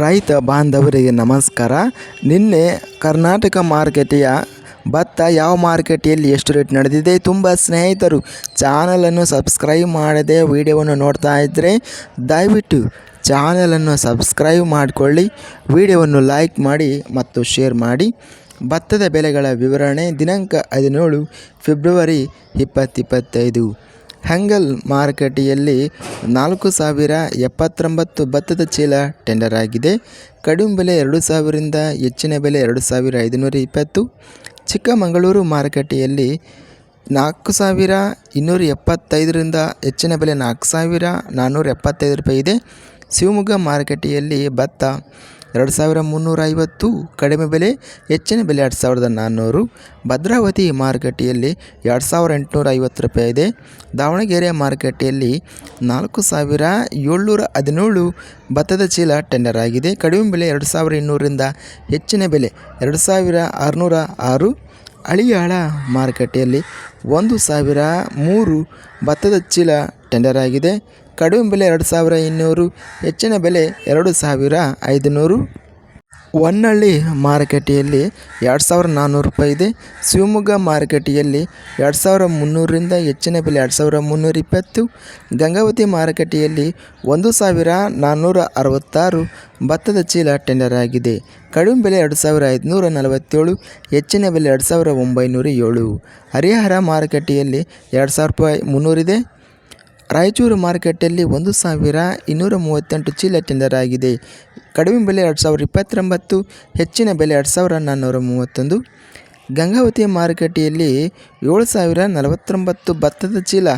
ರೈತ ಬಾಂಧವರಿಗೆ ನಮಸ್ಕಾರ. ನಿನ್ನೆ ಕರ್ನಾಟಕ ಮಾರುಕಟ್ಟೆಯ ಭತ್ತ ಯಾವ ಮಾರುಕಟ್ಟೆಯಲ್ಲಿ ಎಷ್ಟು ರೇಟ್ ನಡೆದಿದೆ ತುಂಬ ಸ್ನೇಹಿತರು ಚಾನಲನ್ನು ಸಬ್ಸ್ಕ್ರೈಬ್ ಮಾಡದೆ ವಿಡಿಯೋವನ್ನು ನೋಡ್ತಾ ಇದ್ದರೆ ದಯವಿಟ್ಟು ಚಾನಲನ್ನು ಸಬ್ಸ್ಕ್ರೈಬ್ ಮಾಡಿಕೊಳ್ಳಿ, ವಿಡಿಯೋವನ್ನು ಲೈಕ್ ಮಾಡಿ ಮತ್ತು ಶೇರ್ ಮಾಡಿ. ಭತ್ತದ ಬೆಲೆಗಳ ವಿವರಣೆ ದಿನಾಂಕ ಹದಿನೇಳು, ಫೆಬ್ರವರಿ ಇಪ್ಪತ್ತಿಪ್ಪತ್ತೈದು ಹ್ಯಾಂಗಲ್ ಮಾರುಕಟ್ಟೆಯಲ್ಲಿ ನಾಲ್ಕು ಸಾವಿರ ಎಪ್ಪತ್ತೊಂಬತ್ತು ಭತ್ತದ ಚೀಲ ಟೆಂಡರ್ ಆಗಿದೆ. ಕಡಿಮೆ ಬೆಲೆ ಎರಡು ಸಾವಿರದಿಂದ ಹೆಚ್ಚಿನ ಬೆಲೆ ಎರಡು ಸಾವಿರ ಐದುನೂರ ಇಪ್ಪತ್ತು. ಚಿಕ್ಕಮಗಳೂರು ಮಾರುಕಟ್ಟೆಯಲ್ಲಿ ನಾಲ್ಕು ಸಾವಿರ ಇನ್ನೂರ ಎಪ್ಪತ್ತೈದರಿಂದ ಹೆಚ್ಚಿನ ಬೆಲೆ ನಾಲ್ಕು ಸಾವಿರ ನಾನ್ನೂರ ಎಪ್ಪತ್ತೈದು ರೂಪಾಯಿ ಇದೆ. ಶಿವಮೊಗ್ಗ ಮಾರುಕಟ್ಟೆಯಲ್ಲಿ ಭತ್ತ ಎರಡು ಸಾವಿರ ಮುನ್ನೂರ ಐವತ್ತು ಕಡಿಮೆ ಬೆಲೆ, ಹೆಚ್ಚಿನ ಬೆಲೆ ಎರಡು ಸಾವಿರದ ನಾನ್ನೂರು. ಭದ್ರಾವತಿ ಮಾರುಕಟ್ಟೆಯಲ್ಲಿ ಎರಡು ಸಾವಿರ ಎಂಟುನೂರ ಐವತ್ತು ರೂಪಾಯಿ ಇದೆ. ದಾವಣಗೆರೆ ಮಾರುಕಟ್ಟೆಯಲ್ಲಿ ನಾಲ್ಕು ಸಾವಿರ ಏಳ್ನೂರ ಹದಿನೇಳು ಭತ್ತದ ಚೀಲ ಟೆಂಡರ್ ಆಗಿದೆ. ಕಡಿಮೆ ಬೆಲೆ ಎರಡು ಸಾವಿರ ಇನ್ನೂರರಿಂದ ಹೆಚ್ಚಿನ ಬೆಲೆ ಎರಡು ಸಾವಿರ ಆರುನೂರ ಆರು. ಅಳಿಯಾಳ ಮಾರುಕಟ್ಟೆಯಲ್ಲಿ ಒಂದು ಸಾವಿರ ಮೂರು ಭತ್ತದ ಚೀಲ ಟೆಂಡರ್ ಆಗಿದೆ. ಕಡಿಮೆ ಬೆಲೆ ಎರಡು ಸಾವಿರ ಇನ್ನೂರು, ಹೆಚ್ಚಿನ ಬೆಲೆ ಎರಡು ಸಾವಿರ ಐದುನೂರು. ಹೊನ್ನಳ್ಳಿ ಮಾರುಕಟ್ಟೆಯಲ್ಲಿ ಎರಡು ಸಾವಿರ ನಾನ್ನೂರು ರೂಪಾಯಿ ಇದೆ. ಶಿವಮೊಗ್ಗ ಮಾರುಕಟ್ಟೆಯಲ್ಲಿ ಎರಡು ಸಾವಿರ ಮುನ್ನೂರರಿಂದ ಹೆಚ್ಚಿನ ಬೆಲೆ ಎರಡು ಸಾವಿರ ಮುನ್ನೂರ ಇಪ್ಪತ್ತು. ಗಂಗಾವತಿ ಮಾರುಕಟ್ಟೆಯಲ್ಲಿ ಒಂದು ಸಾವಿರ ನಾನ್ನೂರ ಅರವತ್ತಾರು. ಭತ್ತದ ಚೀಲ ಟೆಂಡರ್ ಆಗಿದೆ. ಕಡಿಮೆ ಬೆಲೆ ಎರಡು ಸಾವಿರ ಐದುನೂರ ನಲವತ್ತೇಳು, ಹೆಚ್ಚಿನ ಬೆಲೆ ಎರಡು ಸಾವಿರ ಒಂಬೈನೂರ ಏಳು. ಹರಿಹರ ಮಾರುಕಟ್ಟೆಯಲ್ಲಿ ಎರಡು ಸಾವಿರ ರೂಪಾಯಿ ಮುನ್ನೂರಿದೆ ರಾಯಚೂರು ಮಾರುಕಟ್ಟೆಯಲ್ಲಿ ಒಂದು ಸಾವಿರ ಇನ್ನೂರ ಮೂವತ್ತೆಂಟು ಚೀಲ ಟೆಂಡರ್ ಆಗಿದೆ ಕಡಿಮೆ ಬೆಲೆ ಎರಡು ಸಾವಿರದ ಇಪ್ಪತ್ತೊಂಬತ್ತು, ಹೆಚ್ಚಿನ ಬೆಲೆ ಎರಡು ಸಾವಿರ ನಾನ್ನೂರ ಮೂವತ್ತೊಂದು. ಗಂಗಾವತಿ ಮಾರುಕಟ್ಟೆಯಲ್ಲಿ ಏಳು ಸಾವಿರ ನಲವತ್ತೊಂಬತ್ತು ಭತ್ತದ ಚೀಲ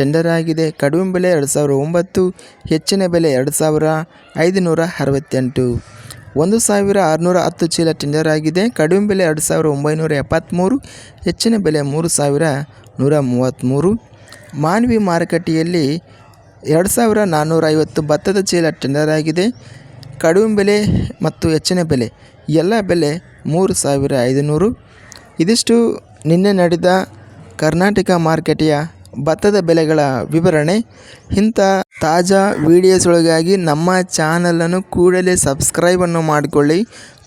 ಟೆಂಡರ್ ಆಗಿದೆ ಕಡಿಮೆ ಬೆಲೆ ಎರಡು ಸಾವಿರ ಒಂಬತ್ತು, ಹೆಚ್ಚಿನ ಬೆಲೆ ಎರಡು ಸಾವಿರ ಐದುನೂರ ಅರವತ್ತೆಂಟು. ಒಂದು ಸಾವಿರ ಆರುನೂರ ಹತ್ತು ಚೀಲ ಟೆಂಡರ್ ಆಗಿದೆ ಕಡಿಮೆ ಬೆಲೆ ಎರಡು ಸಾವಿರ ಒಂಬೈನೂರ ಎಪ್ಪತ್ತ್ಮೂರು ಹೆಚ್ಚಿನ ಬೆಲೆ ಮೂರು ಸಾವಿರ ನೂರ ಮೂವತ್ತ್ಮೂರು ಮಾನ್ವಿ ಮಾರುಕಟ್ಟೆಯಲ್ಲಿ ಎರಡು ಸಾವಿರ ನಾನ್ನೂರ ಐವತ್ತು ಭತ್ತದ ಚೀಲ ಟೆಂಡರ್ ಆಗಿದೆ. ಕಡಿಮೆ ಬೆಲೆ ಮತ್ತು ಹೆಚ್ಚಿನ ಬೆಲೆ, ಎಲ್ಲ ಬೆಲೆ ಮೂರು ಸಾವಿರ ಐದುನೂರು. ಇದಿಷ್ಟು ನಿನ್ನೆ ನಡೆದ ಕರ್ನಾಟಕ ಮಾರುಕಟ್ಟೆಯ ಭತ್ತದ ಬೆಲೆಗಳ ವಿವರಣೆ. ಇಂಥ ತಾಜಾ ವೀಡಿಯೋಸ್ಗಳಿಗಾಗಿ ನಮ್ಮ ಚಾನಲನ್ನು ಕೂಡಲೇ ಸಬ್ಸ್ಕ್ರೈಬನ್ನು ಮಾಡಿಕೊಳ್ಳಿ.